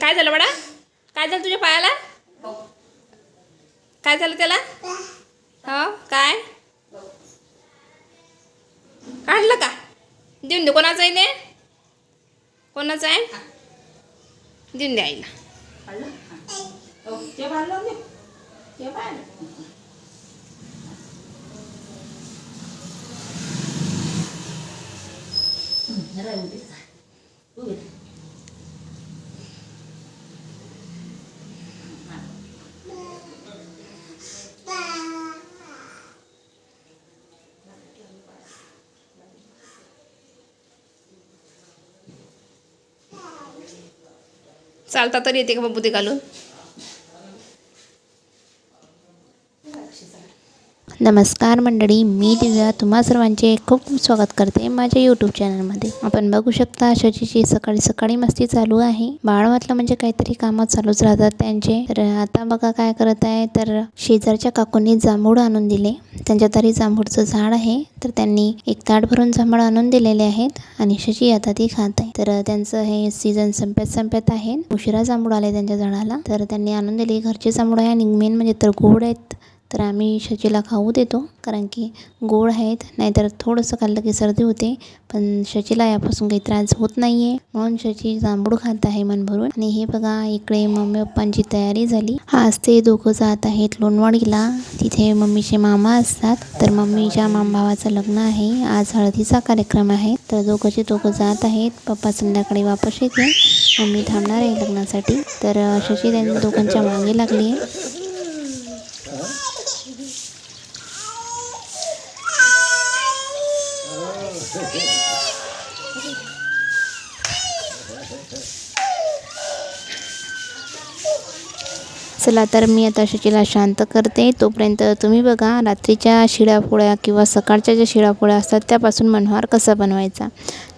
काय झालं बडा काय झालं तुझ्या पायाला? काय झालं त्याला? हो काय? काढलं का? देऊन दे कोणाचं आहे ते? कोणाचं आहे? देऊन दे आईला. ते चालता तरी येते का बाबू ते घालून? नमस्कार मंडळी मी दिव्या. तुम्हा सर्वांचे खूप खूप स्वागत करते माझ्या यूट्यूब चॅनलमध्ये आपण बघू शकता अशाची सकाळी सकाळी मस्ती चालू आहे. बाळ म्हटलं म्हणजे काहीतरी कामं चालूच राहतात त्यांचे. तर आता बघा काय करत आहे. तर शेजारच्या काकूंनी जांभूळ आणून दिले. त्यांच्या तरी जांभूळचं झाड आहे. तर त्यांनी एक ताट भरून जांभूळ आणून दिलेले आहेत आणि शशी आता ती खात आहे. तर त्यांचं हे सीझन संपत संपत आहे. उशिरा जांभूळ आले त्यांच्या झाडाला. तर त्यांनी आणून दिले. घरचे जांभूळ आहे आणि मेन म्हणजे तर गोड आहेत. तर आम्ही शचीला खाऊ देतो कारण की गोड आहेत नाहीतर थोडंसं खाल्लं की सर्दी होते. पण शचीला यापासून काही त्रास होत नाही आहे म्हणून शची जांभूळ खात आहे मन भरून आणि हे बघा इकडे मम्मी पप्पांची तयारी झाली. आज ते दोघं जात आहेत लोणवाडीला. तिथे मम्मीचे मामा असतात. तर मम्मीच्या मामाभावाचं लग्न आहे. आज हळदीचा कार्यक्रम आहे. तर दोघंचे दोघं जात आहेत. पप्पा संध्याकाळी वापस येते मम्मी थांबणार आहे लग्नासाठी. तर शची त्यांनी दोघांच्या मागे लागली आहे चला तर मी आता शचीला शांत करते. तोपर्यंत तुम्ही बघा रात्रीच्या शिळ्यापोळ्या किंवा सकाळच्या ज्या शिळापोळ्या असतात त्यापासून मनोहार कसा बनवायचा?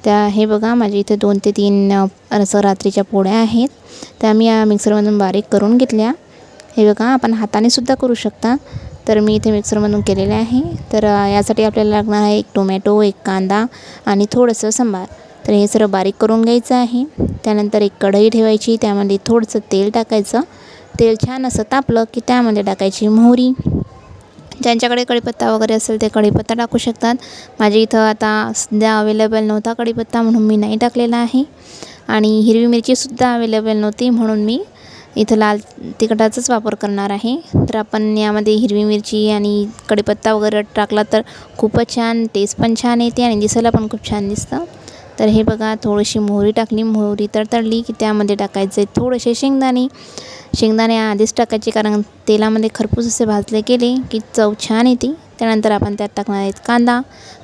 त्या हे बघा माझ्या इथे दोन ते तीन रस असं रात्रीच्या पोळ्या आहेत. त्या मी या मिक्सरमधून बारीक करून घेतल्या. हे बघा आपण हाताने सुद्धा करू शकता. तर मी इथे मिक्सरमधून केलेले आहे. तर यासाठी आपल्याला लागणार आहे एक टोमॅटो एक कांदा आणि थोडंसं सांबार. तर हे सर्व बारीक करून घ्यायचं आहे. त्यानंतर एक कढई ठेवायची. त्यामध्ये थोडंसं तेल टाकायचं. तेल छान असं तापलं की त्यामध्ये टाकायची मोहरी. ज्यांच्याकडे कढीपत्ता वगैरे असेल ते कढीपत्ता टाकू शकतात. माझ्या इथं आता सध्या अवेलेबल नव्हता कढीपत्ता म्हणून मी नाही टाकलेला आहे. आणि हिरवी मिरचीसुद्धा अवेलेबल नव्हती म्हणून मी इथं लाल तिखटाचाच वापर करणार आहे. तर आपण यामध्ये हिरवी मिरची आणि कढीपत्ता वगैरे टाकला तर खूपच छान टेस्ट पण छान येते आणि दिसायला पण खूप छान दिसतं. तर हे बघा थोडीशी मोहरी टाकली. मोहरी तडतडली की त्यामध्ये टाकायचे थोडेसे शेंगदाणे. शेंगदाणे आधीच टाकायचे कारण तेलामध्ये खरपूस असे भाजले गेले की चव छान येते. त्यानंतर आपण त्यात टाकणार आहेत कांदा.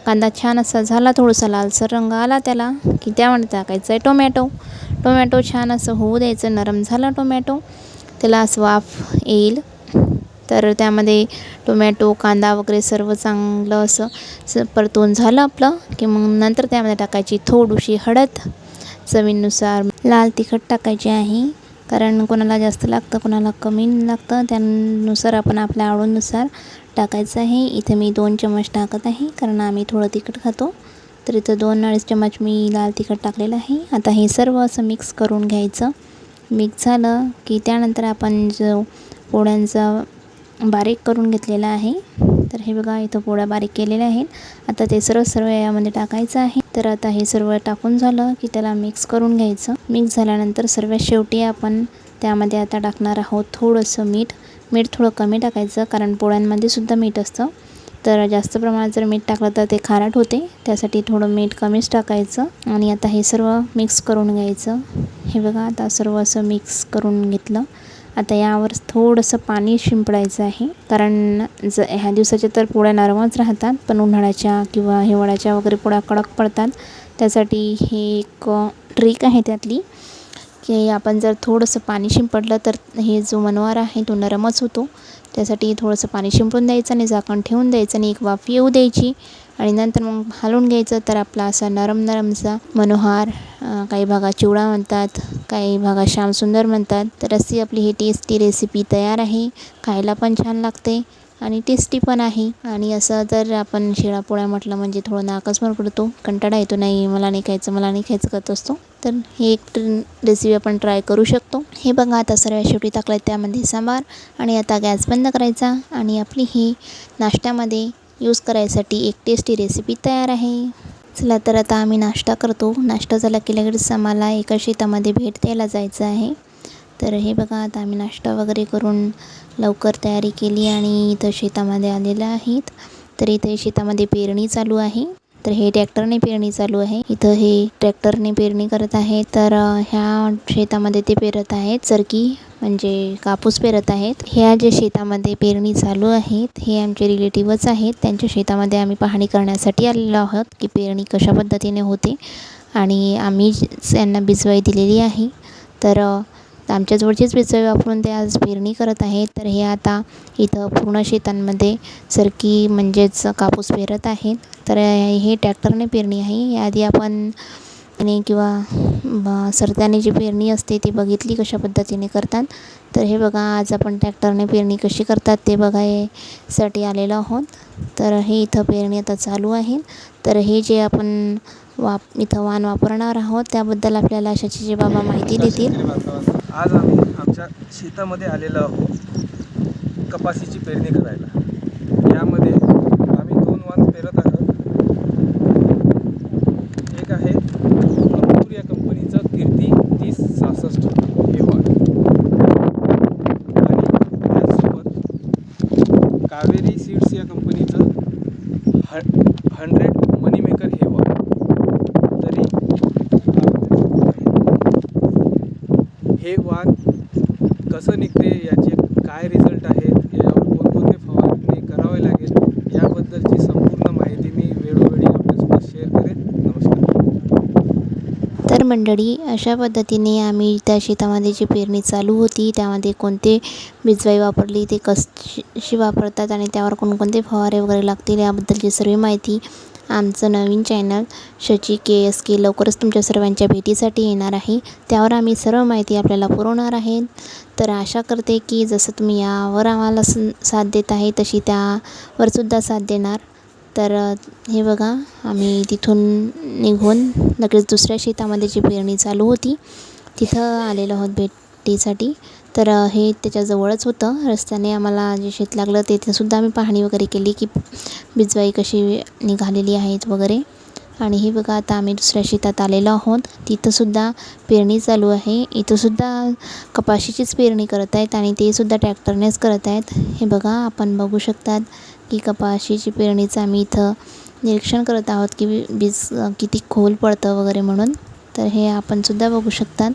कांदा छान असा झाला थोडासा लालसर रंग आला त्याला की त्यामध्ये टाकायचं आहे टोमॅटो. टोमॅटो छान असं होऊ द्यायचं नरम झाला टोमॅटो. त्याला असं वाफ येईल. तर त्यामध्ये टोमॅटो कांदा वगैरे सर्व चांगलं असं स परतून झालं आपलं की मग नंतर त्यामध्ये टाकायची थोडीशी हळद चवीनुसार. लाल तिखट टाकायची आहे. कारण कोणाला जास्त लागतं कोणाला कमी लागतं त्यानुसार आपण आपल्या आवडीनुसार टाकायचं आहे. इथे मी दोन चम्मच टाकत आहे. कारण आम्ही थोडं तिखट खातो. तर इथं दोन अडीच चम्मच मी लाल तिखट टाकलेलं आहे. आता हे सर्व असं मिक्स करून घ्यायचं. मिक्स झालं की त्यानंतर आपण जो पोळ्यांचा बारीक करून घेतलेला आहे. तर हे बघा इथं पोळ्या बारीक केलेल्या आहेत. आता ते सर्व सर्व यामध्ये टाकायचं आहे. तर आता हे सर्व टाकून झालं की त्याला मिक्स करून घ्यायचं. मिक्स झाल्यानंतर सर्वात शेवटी आपण त्यामध्ये आता टाकणार आहोत थोडंसं मीठ. मीठ थोडं कमी टाकायचं कारण पोळ्यांमध्ये सुद्धा मीठ असतं. तर जास्त प्रमाणात जर मीठ टाकलं तर ते खारट होते. त्यासाठी थोडं मीठ कमीच टाकायचं आणि आता हे सर्व मिक्स करून घ्यायचं. हे बघा आता सर्व असं मिक्स करून घेतलं. आता यावर थोडंसं पाणी शिंपडायचं आहे. कारण ज ह्या दिवसाच्या तर पोळ्या नरमच राहतात पण उन्हाळ्याच्या किंवा हिवाळ्याच्या वगैरे पोळ्या कडक पडतात. त्यासाठी हे एक ट्रिक आहे त्यातली. की आपण जर थोडंसं पाणी शिंपडलं तर हे जो मनवार आहे तो नरमच होतो. त्यासाठी थोडंसं पाणी शिंपडून द्यायचं आणि झाकण ठेवून द्यायचं आणि एक वाफ येऊ द्यायची. आणि नंतर मग हलवून घ्यायचं. तर आपला असा नरम नरमचा मनोहार काही भागात चिवडा म्हणतात काही भागात श्यामसुंदर म्हणतात. तर अशी आपली ही टेस्टी रेसिपी तयार आहे. खायला पण छान लागते. आणि टेस्टी पण आहे. आणि असं जर आपण शिळापोळ्या म्हटलं म्हणजे थोडं नाकच पडतो कंटाळा येतो नाही मला नाही खायचं मला नाही खायचं करत असतो तर हे एक रेसिपी आपण ट्राय करू शकतो. हे बघा आता सर्व शेवटी टाकलं त्यामध्ये सांबार आणि आता गॅस बंद करायचा आणि आपली ही नाश्त्यामध्ये यूज करायसाठी एक टेस्टी रेसिपी तयार आहे. चला तर आता आम्ही नाश्ता करतो. नाश्ता झाला की लगेच आम्हाला एका शेतामध्ये भेट द्यायला जायचं आहे. तर हे बघा आता आम्ही नाश्ता वगैरे करून लवकर तयारी केली आणि इथं शेतामध्ये आलेलं आहेत. तर इथे शेतामध्ये पेरणी चालू आहे. तर हे ट्रॅक्टरने पेरणी चालू आहे. इथं हे ट्रॅक्टरने पेरणी करत आहे तर ह्या शेतामध्ये ते पेरत आहेत. चरकी म्हणजे कापूस पेरत आहेत. ह्या जे शेतामध्ये पेरणी चालू आहेत हे आमचे रिलेटिव्हच आहेत. त्यांच्या शेतामध्ये आम्ही पाहणी करण्यासाठी आलेलो आहोत की पेरणी कशा पद्धतीने होते. आणि आम्ही त्यांना बिजवाई दिलेली आहे. तर आमच्या आमच्याजवळचीच बिजवाई वापरून ते आज पेरणी करत आहेत तर हे आता इथं पूर्ण शेतांमध्ये सरकी म्हणजेच कापूस पेरत आहेत. तर हे टॅक्टरने पेरणी आहे. याआधी आपण ने किंवा सरत्याने जी पेरणी असते ती बघितली कशा पद्धतीने करतात. तर हे बघा आज आपण ट्रॅक्टरने पेरणी कशी करतात ते बघायसाठी आलेलो आहोत. तर हे इथं पेरणी आता चालू आहे. तर हे जे आपण वाप इथं वाण वापरणार आहोत त्याबद्दल आपल्याला शशीचे बाबा माहिती देतील. आज आम्ही आमच्या शेतामध्ये आलेलो आहोत. कपाशीची पेरणी करायला यामध्ये आम्ही दोन वाण पेरत आहोत एक आहे अमूर या कंपनीचं कीर्ती तीस सहासष्ट हे वाण आणि त्याचसोबत कावेरी सीड्स या कंपनीचं ह हंड्रेड मनी मेकर हे वाण तरी हे वाण कसं निघते याचे काय रिझल्ट आहेत यावर कोणकोणते फवारणी करावे लागेल याबद्दलची संपूर्ण माहिती मी वेळोवेळी आपल्यासोबत शेअर करेन. नमस्कार. तर मंडळी अशा पद्धतीने आम्ही त्या शेतामध्ये जी पेरणी चालू होती त्यामध्ये कोणते बिजवाई वापरली ते कशी वापरतात आणि त्यावर कोणकोणते फवारे वगैरे लागतील याबद्दलची सर्व माहिती आमचं नवीन channel Shachi K S K लवकरच तुमच्या सर्वांच्या भेटीसाठी येणार आहे. त्यावर आम्ही सर्व माहिती आपल्याला पुरवणार आहे. तर आशा करते की जसं तुम्ही यावर आम्हाला स साथ देत आहे तशी त्यावरसुद्धा साथ देणार. तर हे बघा आम्ही तिथून निघून लगेच दुसऱ्या शेतामध्ये जी पेरणी चालू होती तिथं आलेलो आहोत भेटीसाठी. तर हे त्याच्याजवळच होतं. रस्त्याने आम्हाला जे शेत लागलं तेथेसुद्धा आम्ही पाहणी वगैरे केली की बिजवाई कशी निघालेली आहेत वगैरे. आणि हे बघा आता आम्ही दुसऱ्या शेतात आलेलो आहोत. तिथंसुद्धा पेरणी चालू आहे. इथंसुद्धा कपाशीचीच पेरणी करत आहेत आणि तेसुद्धा ट्रॅक्टरनेच करत आहेत. हे बघा आपण बघू शकतात की कपाशीची पेरणीचं आम्ही इथं निरीक्षण करत आहोत की बीज किती खोल पडतं वगैरे म्हणून. तर हे आपण सुद्धा बघू शकतात.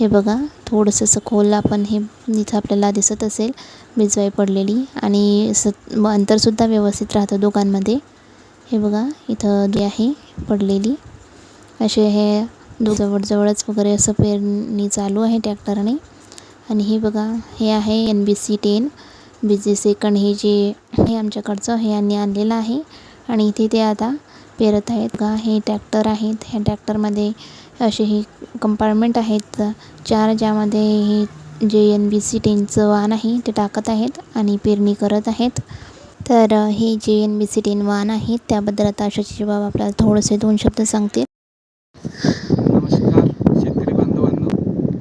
हे बघा थोडंसं असं खोल आपण हे इथं आपल्याला दिसत असेल मिजवाई पडलेली आणि स अंतरसुद्धा व्यवस्थित राहतं दोघांमध्ये. हे बघा इथं जे आहे पडलेली. असे हे दो जवळजवळच वगैरे असं पेरणी चालू आहे ट्रॅक्टरने. आणि हे बघा हे आहे N B C ten B C second हे जे हे आमच्याकडचं हे यांनी आणलेलं आहे. आणि इथे ते आता पेरत आहेत का? हे ट्रॅक्टर आहेत. ह्या ट्रॅक्टरमध्ये असे हे कंपार्टमेंट आहेत. चार ज्यामध्ये हे जे एन बी सी टेनचं वाहन आहे ते टाकत आहेत आणि पेरणी करत आहेत. तर हे जे एन बी सी टेन वाहन आहे त्याबद्दल आता शशी बाब आपल्याला थोडेसे दोन शब्द सांगतील नमस्कार शेतकरी बांधवांनो.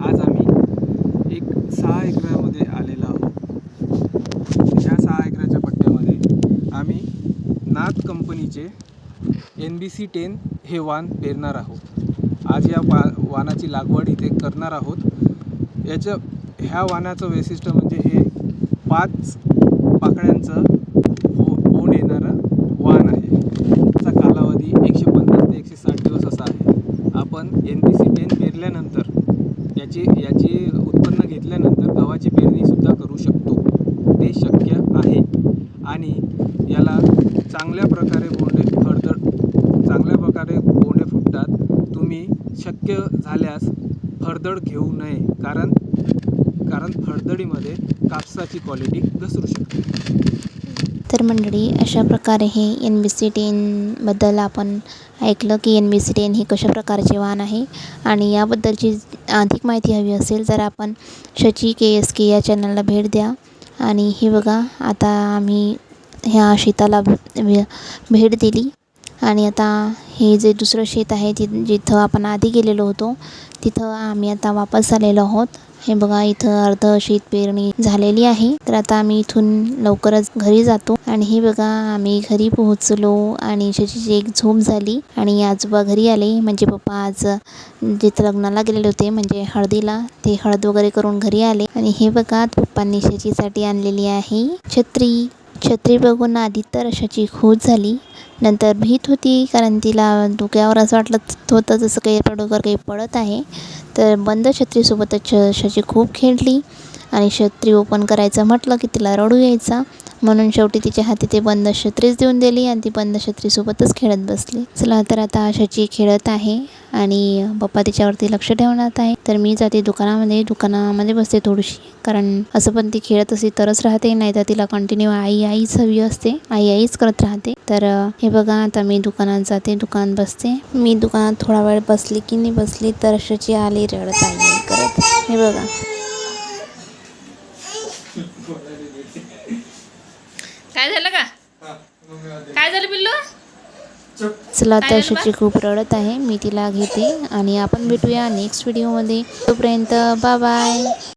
आज आम्ही एक सहा एकरामध्ये आलेलो आहोत. ह्या सहा एकराच्या पट्ट्यामध्ये आम्ही नाथ कंपनीचे एन बी सी टेन हे वाण पेरणार आहोत. आज या वा वाणाची लागवड इथे करणार आहोत. याचं ह्या वाणाचं वैशिष्ट्य म्हणजे हे पाच पाकळ्यांचं हो होऊन येणारं वाण आहे. त्याचा कालावधी एकशे पन्नास ते एकशे साठ दिवस असा आहे. आपण एन बी सी टेन पेरल्यानंतर याची याची उत्पन्न घेतल्यानंतर गव्हाची पेरणीसुद्धा करू शकतो ते शक्य आहे आणि याला चांगल्या प्रकारे बोंडे फडतड चांगल्या प्रकारे बोंडे फुटतात तुम्ही शक्य झाल्यास फरदड घेऊ नये कारण कारण फडदडीमध्ये कापसाची क्वालिटी घसरू शकते. तर मंडळी अशा प्रकारे हे एन बी सी टेनबद्दल आपण ऐकलं की एन बी सी टेन हे कशा प्रकारचे वाहन आहे आणि याबद्दलची अधिक माहिती हवी असेल तर आपण शची के एस के या चॅनलला भेट द्या. आणि हे बघा आता आम्ही ह्या शेताला भेट दिली. आणि आता हे जे दुसरं शेत आहे ति जिथं आपण आधी गेलेलो होतो तिथं आम्ही आता वापस आलेलो आहोत. हे बघा इथं अर्ध शीत पेरणी झालेली आहे. तर आता आम्ही इथून लवकरच घरी जातो. आणि हे बघा आम्ही घरी पोहोचलो आणि शशीची एक झोप झाली आणि आजोबा घरी आले. म्हणजे पप्पा आज जिथं लग्नाला गेलेले होते म्हणजे हळदीला ते हळद वगैरे करून घरी आले. आणि हे बघा पप्पांनी शशीसाठी आणलेली आहे छत्री. छत्री बघून आधी तर अशाची खूप झाली. नंतर भीत होती कारण तिला डोक्यावर असं वाटलं होतं जसं काही पडोकर काही पडत आहे. तर बंद छत्रीसोबतच छ खूप खेळली. आणि छत्री ओपन करायचं म्हटलं की तिला रडू यायचा. म्हणून शेवटी तिच्या हाती ते बंद छत्रीच देऊन दिली आणि ती बंद छत्रीसोबतच खेळत बसली. चला तर आता अशाची खेळत आहे आणि पप्पा तिच्यावरती लक्ष ठेवणार आहे. तर मी जाते दुकानामध्ये. दुकानामध्ये बसते थोडीशी. कारण असं पण ती खेळत असली तरच राहते नाही तर तिला कंटिन्यू आई आईच हवी असते. आई आईच करत राहते. तर हे बघा आता मी दुकानात जाते. दुकान बसते. मी दुकानात थोडा वेळ बसली की नाही बसली तर अशाची आली रडत आई करत. हे बघा काय झालं का काय झालं पिल्लू चला तर? शची खूप रडत आहे. मी तिला घेते आणि आपण भेटूया नेक्स्ट व्हिडिओमध्ये तोपर्यंत बाय बाय